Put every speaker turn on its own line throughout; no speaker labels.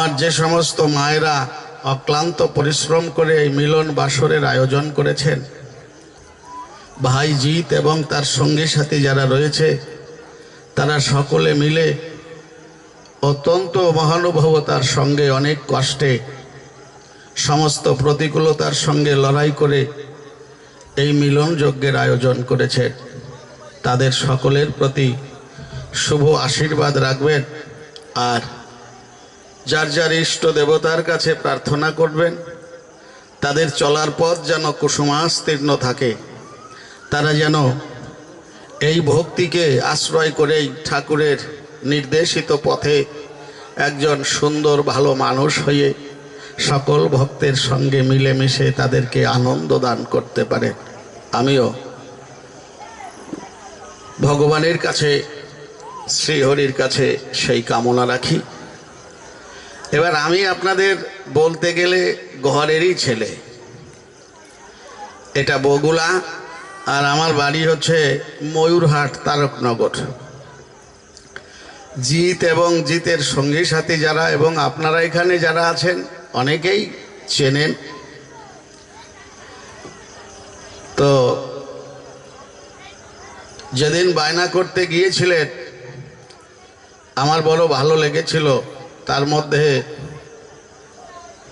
আমার যে সমস্ত মায়েরা অক্লান্ত পরিশ্রম করে এই মিলন বাসরের আয়োজন করেছেন, ভাই জিৎ এবং তার সঙ্গী সাথী যারা রয়েছে, তারা সকলে মিলে অত্যন্ত মহানুভবতার সঙ্গে অনেক কষ্টে সমস্ত প্রতিকূলতার সঙ্গে লড়াই করে এই মিলন যজ্ঞের আয়োজন করেছে তাদের সকলের প্রতি শুভ আশীর্বাদ রাখবেন আর যার যার ইষ্ট দেবতার কাছে প্রার্থনা করবেন, তাদের চলার পথ যেন কুসুমাস্তীর্ণ থাকে। তারা যেন এই ভক্তিকে আশ্রয় করেই ঠাকুরের নির্দেশিত পথে একজন সুন্দর, ভালো মানুষ হয়ে সকল ভক্তের সঙ্গে মিলেমিশে তাদেরকে আনন্দ দান করতে পারে। আমিও ভগবানের কাছে, শ্রীহরির কাছে সেই কামনা রাখি। এবার আমি আপনাদের বলতে গেলে ঘরেরই ছেলে। এটা বগুলা আর আমার বাড়ি হচ্ছে ময়ূরহাট, তারকনগর। জিত এবং জিতের সঙ্গী সাথী যারা এবং আপনারা এখানে যারা আছেন, অনেকেই চেনেন। তো যেদিন বায়না করতে গিয়েছিলেন, আমার বড় ভালো লেগেছিল। তার মধ্যে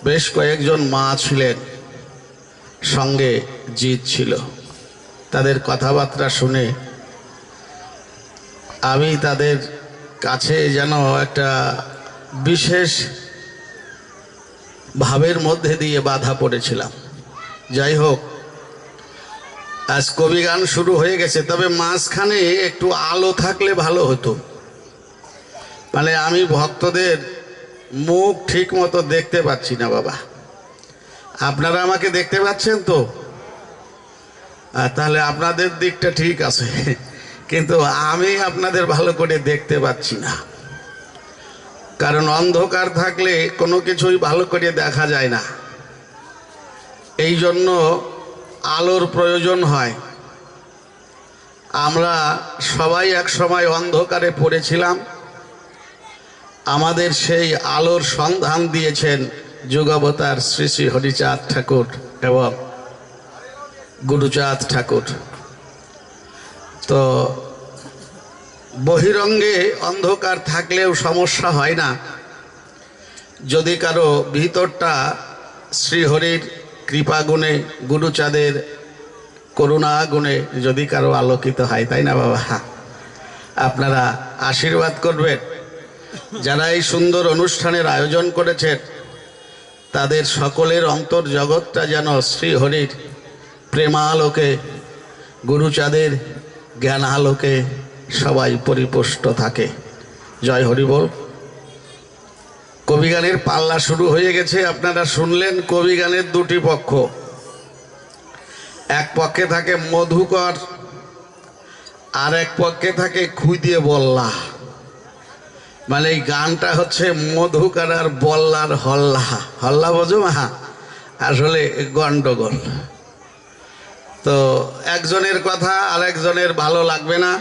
বেশ কয়েকজন মা ছিলেন, সঙ্গে জিত ছিল। তাদের কথাবার্তা শুনে আমি তাদের কাছে যেন একটা বিশেষ ভাবের মধ্যে দিয়ে বাধা পড়েছিলাম। যাই হোক, আজ কবি গান শুরু হয়ে গেছে, তবে মাঝখানে একটু আলো থাকলে ভালো হতো। মানে আমি ভক্তদের মুখ ঠিক মতো দেখতে পাচ্ছি না, বাবা। আপনারা আমাকে দেখতে পাচ্ছেন তো? তাহলে আপনাদের দিকটা ঠিক আছে। কিন্তু আমি আপনাদের ভালো করে দেখতে পাচ্ছি না। কারণ অন্ধকার থাকলে কোনো কিছুই ভালো করে দেখা যায় না। এই জন্য আলোর প্রয়োজন হয়। আমরা সবাই এক সময় অন্ধকারে পড়েছিলাম। আমাদের সেই আলোর সন্ধান দিয়েছেন যুগাবতার শ্রী শ্রী হরিচাঁদ ঠাকুর এবং গুরুচাঁদ ঠাকুর। তো বহিরঙ্গে অন্ধকার থাকলেও সমস্যা হয় না। যদি কারও ভিতরটা শ্রীহরির কৃপাগুণে গুরুচাঁদের করুণা গুণে যদি কারও আলোকিত হয়, তাই না বাবা? আপনারা আশীর্বাদ করবেন। যারা এই সুন্দর অনুষ্ঠানের আয়োজন করেছেন, তাদের সকলের অন্তর জগৎটা যেন শ্রীহরির প্রেমালোকে, গুরুচাঁদের জ্ঞান আলোকে সবাই পরিপুষ্ট থাকে। জয় হরি বল। কবিগানের পাল্লা শুরু হয়ে গেছে, আপনারা শুনলেন কবিগানের দুটি পক্ষ। এক পক্ষে থাকে মধুকর, আর এক পক্ষে থাকে খুঁদিয়ে বল্লা। মানে এই গানটা হচ্ছে মধুকর আর বল্লার হল্লা। হল্লা বোঝো মা? আসলে গন্ডগোল। তো একজনের কথা আরেকজনের ভালো লাগবে না।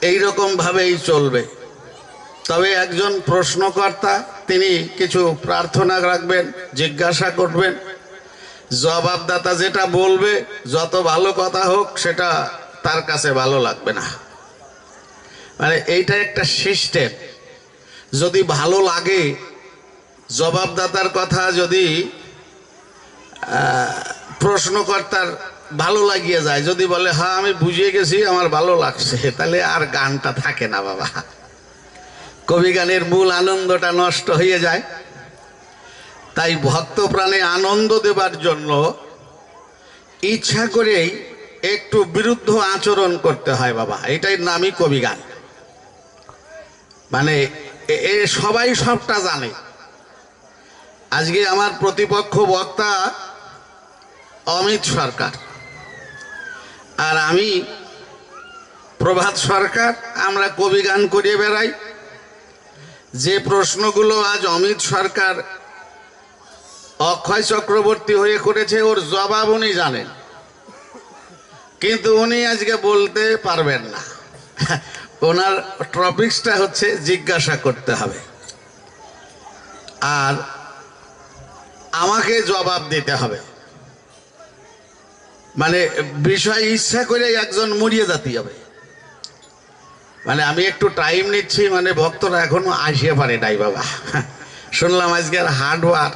এই ভাবেই চলবে। তবে একজন প্রশ্নকর্তা, তিনি কিছু প্রার্থনা রাখবেন, জিজ্ঞাসা করবেন। জবাবদাতা যেটা বলবে, যত ভালো কথা হোক, সেটা তার কাছে ভালো লাগবে না। মানে এইটা একটা সিস্টেম। যদি ভালো লাগে, জবাবদাতার কথা যদি প্রশ্নকর্তার ভালো লাগিয়ে যায়, যদি বলে হ্যাঁ আমি বুঝিয়ে গেছি, আমার ভালো লাগছে। তাহলে আর গানটা থাকে না, বাবা। কবি গানের মূল আনন্দটা নষ্ট হয়ে যায়। তাই ভক্ত প্রাণে আনন্দ দেবার জন্য ইচ্ছা করেই একটু বিরুদ্ধ আচরণ করতে হয়, বাবা। এটাই নামই কবি গান। মানে এ- সবাই সবটা জানে। আজকে আমার প্রতিপক্ষ বক্তা অমিত সরকার। আর আমি প্রভাত সরকার, আমরা কবি গান করিয়ে বেড়াই। যে প্রশ্নগুলো আজ অমিত সরকার অক্ষয় চক্রবর্তী হয়ে করেছে, ওর জবাব উনি জানেন। কিন্তু উনি আজকে বলতে পারবেন না। ওনার টপিক্সটা হচ্ছে জিজ্ঞাসা করতে হবে। আর আমাকে জবাব দিতে হবে। মানে বিষয় ইচ্ছা করে একজন মরিয়ে জাতি হবে। মানে আমি একটু টাইম নিচ্ছি মানে ভক্তরা এখনও আসিয়ে পারে নাই বাবা। শুনলাম আজকে আর হার্ডওয়ার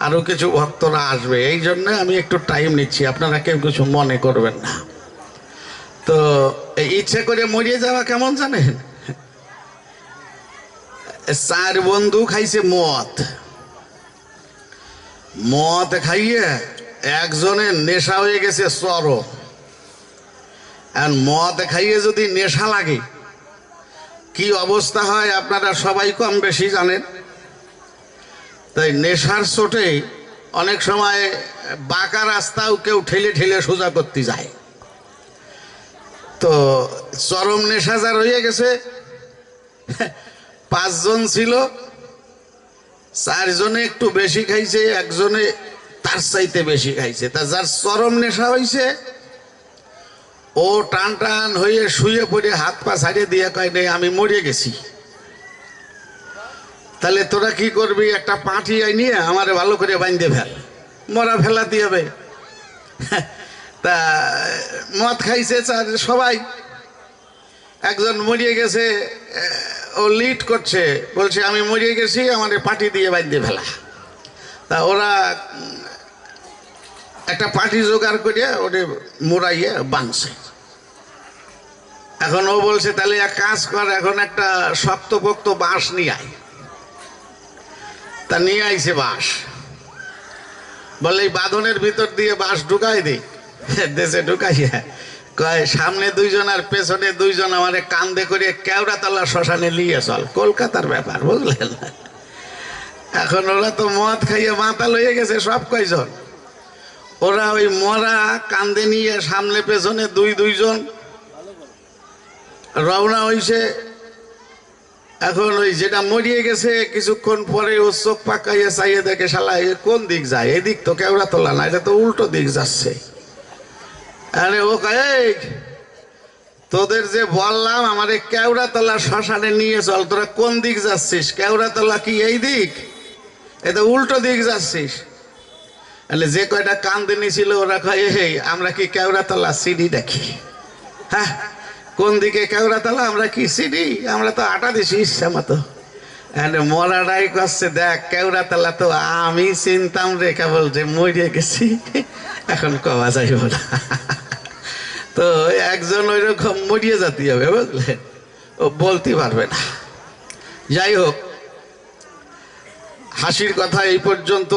আরও কিছু ভক্তরা আসবে। এই জন্য আমি একটু টাইম নিচ্ছি। আপনারা কেউ কিছু মনে করবেন না। তো ইচ্ছে করে মরিয়ে যাওয়া কেমন জানেন চার বন্ধু খাইছে মদ। মদ খাইয়ে একজনের নেশা হয়ে গেছে চরম আর মদ খাইয়ে যদি নেশা লাগে, কি অবস্থা হয় আপনারা সবাই কম বেশি জানেন। তাই নেশার চোটে অনেক সময় বাঁকা রাস্তাও কেউ ঠেলে ঠেলে সোজা করতে যায়। তো চরম নেশা যার হয়ে গেছে। পাঁচজন ছিল, চারজনে একটু বেশি খাইছে, একজনে তার চাইতে বেশি খাইছে। তা যার চরম নেশা হয়েছে ও টান টান হয়ে শুয়ে পড়ে হাত পা ছাড়িয়ে দিয়ে কয় নেই আমি মরে গেছি। তাহলে তোরা কি করবি? একটা পাঁঠি নিয়ে আমার ভালো করে বাইন্ধে ফেল। মরা ফেলাতে হবে। তা, মদ খাইছে সবাই। একজন মরিয়ে গেছে ও লিড করছে। বলছে, আমি মরিয়ে গেছি, আমাদের পাটি দিয়ে বাইন্ধে ফেলা। তা ওরা একটা পাটি জোগাড় করিয়া ওরে মোড়াইয়ে বাঁধছে। এখন ও বলছে, তাহলে এক কাজ কর, এখন একটা শক্তপোক্ত বাঁশ নিয়ে আয়। তা নিয়ে আইছে বাঁশ। বলে, এই বাঁধনের ভিতর দিয়ে বাঁশ ঢুকাই দিই দেশে ঢুকাইয়া কয়, সামনে দুইজন আর পেছনে দুইজন আমারে কান্দে করে কেওড়াতলা শ্মশানে নিয়ে চল। কলকাতার ব্যাপার, বুঝলেন? এখন ওরা তো মদ খাইয়ে মাতাল হয়ে গেছে সব কয়জন। ওরা ওই মরা কান্দে নিয়ে সামনে পেছনে দুই দুইজন রওনা হইছে। এখন ওই যেটা মরিয়ে গেছে, কিছুক্ষণ পরে ও চোখ পাকাইয়া চাইয়ে দেখে শালা কোন দিক যায়? এদিক তো কেওড়া তোলা না, এটা তো উল্টো দিক যাচ্ছে। আরে ও "এই, তোদের যে বললাম আমার কেওড়া তলা শ্মশানে নিয়ে চল তোরা কোন দিক যাচ্ছিস? কেওড়া তলা কি এই দিক? এটা উল্টো দিক যাচ্ছিস। তাহলে যে কয়টা কান্দিনি ছিল ওরা কয় হে আমরা কি কেওড়া তলা সিডি দেখি হ্যাঁ কোন দিকে কেওড়া তলা আমরা কি সিডি আমরা তো আটা দিছি ইচ্ছা মতো। মরাটাই করছে দেখ কেওড়া তলা তো আমি চিনতাম রে কেবল যে মরিয়ে গেছি এখন কওয়া যাইব না। তো একজন ওই রকম মরিয়ে জাতি হবে বুঝলেন ও বলতে পারবে না। যাই হোক, হাসির কথা এই পর্যন্ত